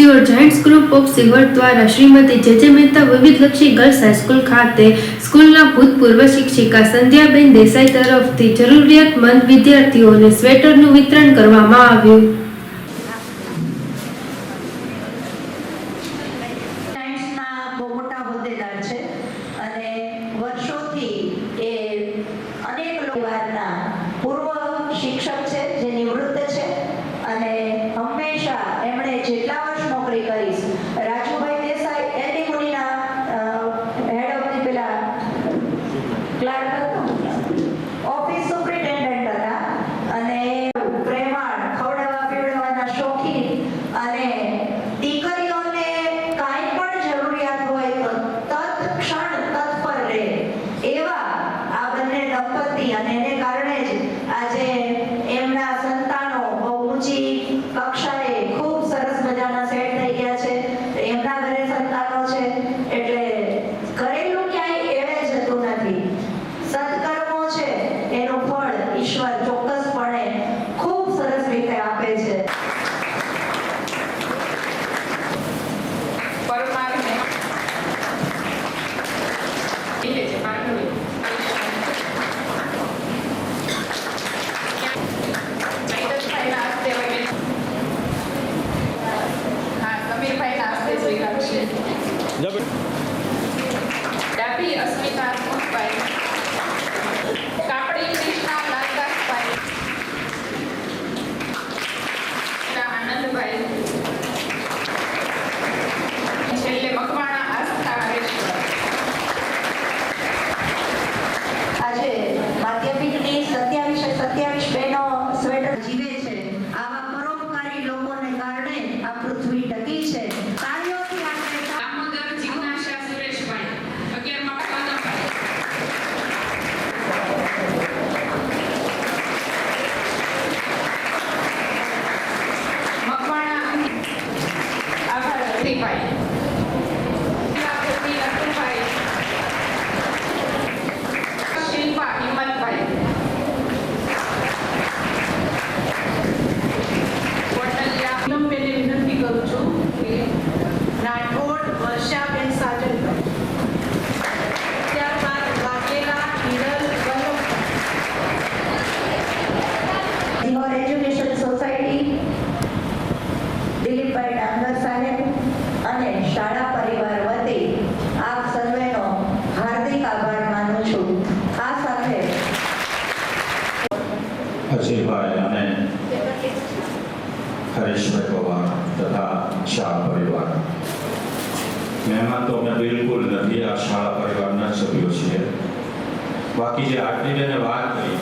Sihor Giants group of Sihor દ્વારા શ્રીમતી જે જે મહેતા વિવિધલક્ષી ગર્લ્સ હાઈસ્કૂલ ખાતે સ્કૂલના ભૂતપૂર્વ શિક્ષિકા સંધ્યાબેન દેસાઈ તરફથી જરૂરિયાતમંદ વિદ્યાર્થીઓને સ્વેટરનું વિતરણ કરવામાં આવ્યું. સાયન્સના અજયભાઈ અને હરેશભાઈ પવાર તથા શાળા પરિવાર મહેમાન તો અમે બિલકુલ નથી આ શાળા પરિવારના સભ્યો છીએ બાકી જે આટલી બેને વાત કરી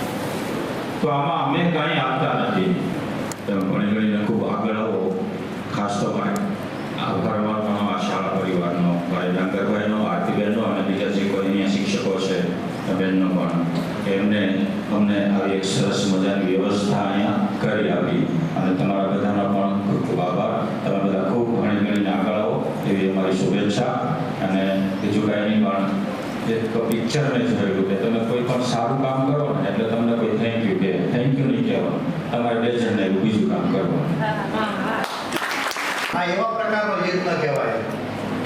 તો આમાં અમે કાંઈ આપતા નથી તમે ઘણી ઘણીને ખૂબ આગળ આવો, ખાસ તો મારે આભાર માનવાનો આ શાળા પરિવારનો ભાઈ ડાંગરભાઈનો, આરતીબેનનો અને બીજા જે કોઈ અહીંયા શિક્ષકો છે બેનનો પણ. એમને, અમને આવી એક સરસ મજાની વ્યવસ્થા અહીંયા કરી આપી. અને તમારા બધાનો પણ ખૂબ ખૂબ આભાર. તમે બધા ખૂબ ઘણી ઘણી આગળ આવો. એવી અમારી શુભેચ્છા. અને બીજું કાંઈ પણ એક પિક્ચર મેં જોયેલું કે તમે કોઈ પણ સારું કામ કરો ને, એટલે તમને કોઈ થેન્ક યુ કે થેન્ક યુ નહીં કહેવાનું. તમારે બે જણને બીજું કામ કરવાનું. આ એવા પ્રકારનો યત્ન કહેવાય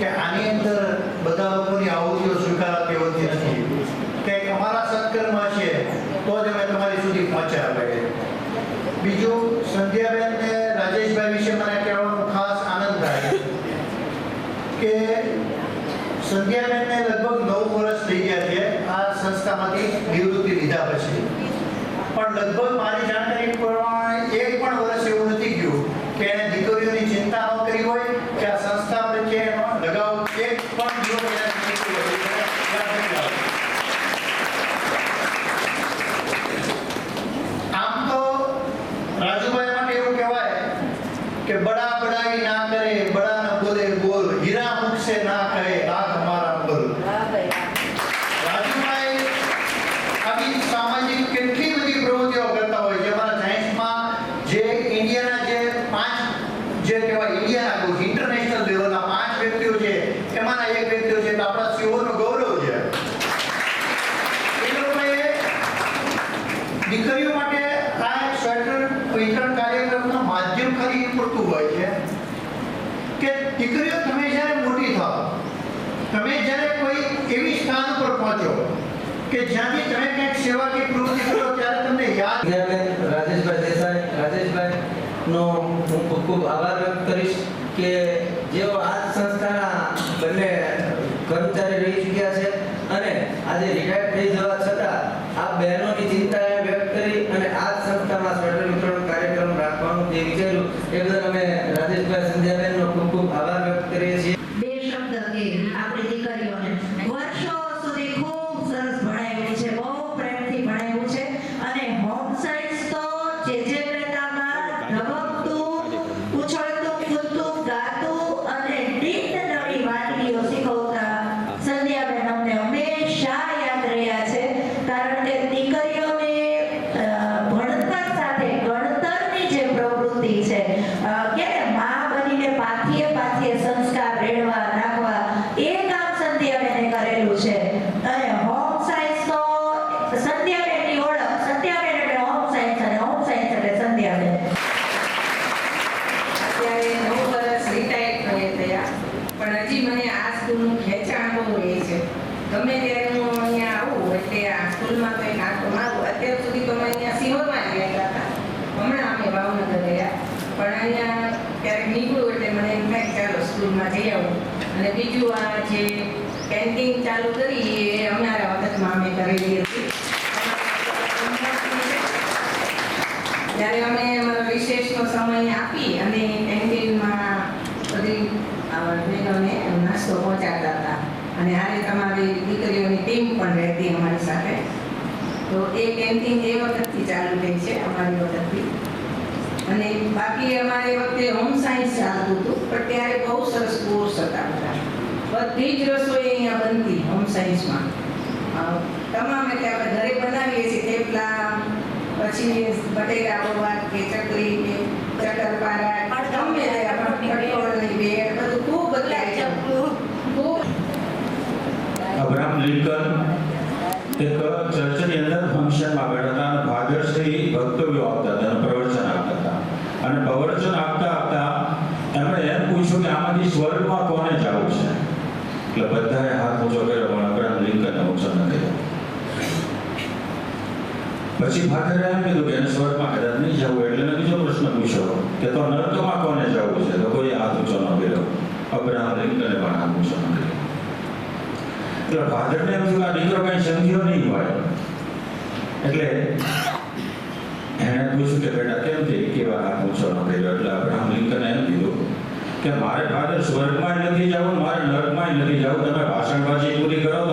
કે આની અંદર બધા લોકોની આહુતિઓ સ્વીકારાતી હોતી નથી કે અમારા સત્કર્મ છે તો જ અમે તમારી સુધી પહોંચ્યા લાગે બીજું સંધ્યાબેન ને રાજેશભાઈ વિશે મને કહેવાનો ખાસ આનંદ લગભગ નવ વર્ષ થઈ ગયા છે. આ સંસ્થામાંથી નિવૃત્તિ લીધા પછી. પણ લગભગ મારી જાણકારી પ્રમાણે એક પણ વર્ષ એવું નથી ગયું કે એને દીકરીઓની ચિંતા ન કરી હોય કે આ સંસ્થા પ્રત્યે એનો લગાવ એક પણ દિવસ એનાથી નીકળ્યો હોય. એને યાદ નથી આવતું. આમ તો રાજુભાઈ માટે એવું કહેવાય કે બડા બડાઈ ના કરે બડા ન બોલે બોલ હીરા મુખ સે ના કહે લાખ હમારા બોલ રાજુભાઈ આવી સામાજિક કેટલી બધી પ્રવૃત્તિઓ કરતા હોય છે અમારા સાયન્સમાં જે ઇન્ડિયાના જે પાંચ જે કહેવાય ઇન્ડિયાના ઇન્ટરનેશનલ લેવલના પાંચ વ્યક્તિઓ છે એમાંના એક વ્યક્તિઓ છે તો આપણા સિંહોનું ગૌરવ છે એ લોકોએ દીકરીઓ માટે વિતરણ કાર્યક્રમનું માધ્યમ ખાલી એ પૂરતું હોય છે. કે દીકરીઓ તમે જ્યારે મોટી થાઓ, તમે જ્યારે કોઈ એવી સ્થાન પર પહોંચો કે જ્યાંથી તમે કંઈક સેવાકીય પ્રવૃત્તિ કરો ત્યારે તમને યાદ રાજેશભાઈ દેસાઈ રાજેશભાઈ નો હું ખૂબ ખૂબ આભાર વ્યક્ત કરીશ કે જેઓ આ સંસ્થાના બંને કર્મચારી રહી ચૂક્યા છે અને આજે રિટાયર થઈ જવા છતાં આ બહેનોની ચિંતા એ વ્યક્ત કરી અને આ જ સંસ્થામાં સ્વેટર વિતરણ કાર્યક્રમ રાખવાનું જે વિચાર્યું એ બદલ અમે રાજેશભાઈ સંધ્યાબેનનો ખૂબ ખૂબ આભાર. પાથીએ પાથીએ સંસ્કાર રેડવા, રાખવા, એ કામ સંધ્યાબેને કરેલું છે. અને હોમ સાયન્સ તો સંધ્યાબેનની ઓળખ સંધ્યાબેન એટલે હોમ સાયન્સ અને હોમ સાયન્સ એટલે સંધ્યાબેન અત્યારે નવ વર્ષ રિટાયર થયે પણ હજી મને આ સ્કૂલનું ખેંચાણ બહુ રહે છે. ગમે ત્યારે હું અહીંયા આવું, એટલે આ સ્કૂલમાં કંઈ નાખો મારું અત્યાર સુધી તો અમે અહીંયા સિહોરમાં જ રહેતા હતા હમણાં અમે ભાવનગર ગયા પણ અહીંયા ક્યારેક નીકળું એટલે મને એમ થાય કે ચાલો સ્કૂલમાં જઈ આવું અને બીજું આ જે કેન્ટીન ચાલુ કરી એ અમારા વખતમાં અમે કરેલી હતી. ત્યારે અમે વિશેષનો સમય આપી અને કેન્ટીનમાં બધી બહેનોને નાસ્તો પહોંચાડતા હતા. અને આજે તમારી દીકરીઓની ટીમ પણ રહેતી અમારી સાથે. તો એ કેન્ટીન એ વખતથી ચાલુ થઈ છે, અમારી વખતથી. અને બાકી અમારે વખતે હોમ સાયન્સ ચાલતું હતું પણ ત્યારે બહુ સરસ કોર્સ હતા બધા. બધી જ રસોઈ અહીંયા બનતી હોમ સાયન્સમાં તમામ એટલે આપણે ઘરે બનાવીએ છીએ થેપલા પછી બટેટા પૌવા કે ચકરી કે ચકરપારા ગમે તે આપણે કઠોળની બેડ બધું ખૂબ બદલાય અબ્રાહમ લિંકન એક ચર્ચની અંદર ફંક્શનમાં બેઠા હતા અને ભાદરશ્રી વક્તવ્યો આપતા હતા અને પ્રવચન આપતા હતા અને પ્રવચન આપતા આપતા એમણે એમ પૂછ્યું કે આમાંથી સ્વર્ગમાં કોને જવું છે? એટલે બધાએ હાથ ઊંચો કર્યો, પણ અબ્રાહમ લિંકન ઊંચો ન કર્યો. પછી ફાધરે એમ કીધું કે એને સ્વર્ગમાં કદાચ નહીં જવું એટલે મેં બીજો પ્રશ્ન પૂછ્યો કે તો નરકમાં કોને જવું છે? તો કોઈ હાથ ઊંચો ન કર્યો. અબ્રાહમ લિંકને પણ હાથ ઊંચો ન કર્યો. એટલે ફાધરને એમ થયું આ દીકરો કઈ સમજ્યો નહીં હોય. એટલે એણે પૂછ્યું કે બેટા કેમ તે કેવા હાથ ઊંચો ન કર્યો? એટલે કે મારે ફાધર સ્વર્ગમાં નથી જવું મારે નર્કમાં નથી જવું. તમે ભાષણબાજી પૂરી કરો